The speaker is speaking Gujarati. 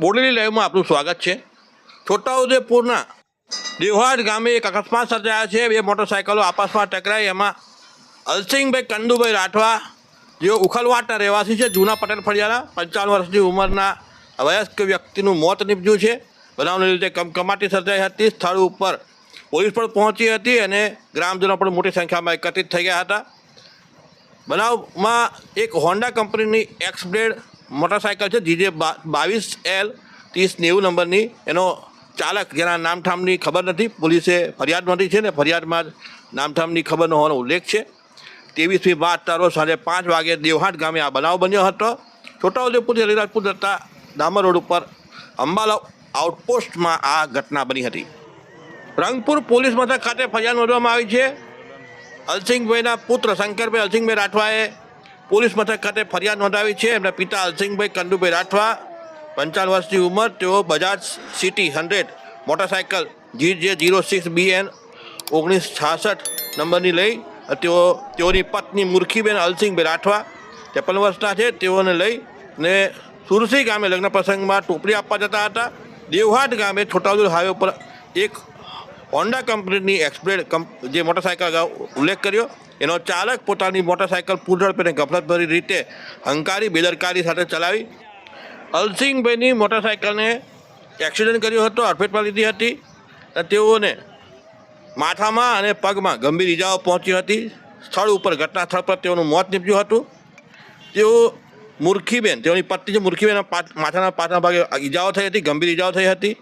બોડેલી લાઈવમાં આપનું સ્વાગત છે. છોટાઉદેપુરના દેવહાટ ગામે એક અકસ્માત સર્જાયા છે. બે મોટરસાયકલો આપસમાં ટકરાઈ. એમાં અલસિંહભાઈ કંદુભાઈ રાઠવા, જેઓ ઉખલવાટના રહેવાસી છે, જૂના પટેલ ફળિયાના પંચાવન વર્ષની ઉંમરના વયસ્ક વ્યક્તિનું મોત નીપજ્યું છે. બનાવને લીધે કમકમાટી સર્જાઈ હતી. સ્થળ ઉપર પોલીસ પણ પહોંચી હતી અને ગ્રામજનો પણ મોટી સંખ્યામાં એકત્રિત થઈ ગયા હતા. બનાવમાં એક હોન્ડા કંપનીની એક્સ મોટરસાયકલ છે, જીજે બાવીસ એલ ત્રીસ નેવું નંબરની. એનો ચાલક, જેના નામઠામની ખબર નથી, પોલીસે ફરિયાદ નોંધી છે ને, ફરિયાદમાં નામઠામની ખબર ન હોવાનો ઉલ્લેખ છે. ત્રેવીસમી બાર તારો સાંજે પાંચ વાગે દેવહાટ ગામે આ બનાવ બન્યો હતો. છોટાઉદેપુરથી અલીરાજપુર જતા ડામર રોડ ઉપર અંબાલા આઉટપોસ્ટમાં આ ઘટના બની હતી. રંગપુર પોલીસ મથક ખાતે ફરિયાદ નોંધવામાં આવી છે. અલસિંગભાઈના પુત્ર શંકરભાઈ અલસિંગભાઈ રાઠવાએ પોલીસ મથક ખાતે ફરિયાદ નોંધાવી છે. એમના પિતા અલસિંહભાઈ કંદુભાઈ રાઠવા, પંચાવન વર્ષની ઉંમર, તેઓ Bajaj city hundred motorcycle G J zero six બી એન ઓગણીસ છાસઠ નંબરની લઈ તેઓ, તેઓની પત્ની મુરખીબેન અલસિંહભાઈ રાઠવા ત્રેપન વર્ષના છે. તેઓને લઈ ને સુરસી ગામે લગ્ન પ્રસંગમાં ટોપલી આપવા જતા હતા. દેવહાટ ગામે છોટાઉદેપુર હાઈવે પર એક હોન્ડા કંપનીની એક્સબ્લેડ જે મોટરસાયકલ અગાઉ ઉલ્લેખ કર્યો, એનો ચાલક પોતાની મોટરસાયકલ પૂરઝડપે ગફલતભરી રીતે હંકારી, બેદરકારી સાથે ચલાવી. અલસિંગભાઈની મોટરસાયકલને એક્સિડન્ટ કર્યો હતો, અડફેટમાં લીધી હતી તેઓને માથામાં અને પગમાં ગંભીર ઇજાઓ પહોંચી હતી. સ્થળ ઉપર ઘટના સ્થળ પર તેઓનું મોત નીપજ્યું હતું. તેઓ મૂર્ખીબેન, તેઓની પત્ની છે મૂર્ખીબેન માથાના પાછળના ભાગે ઇજાઓ થઈ હતી, ગંભીર ઇજાઓ થઈ હતી.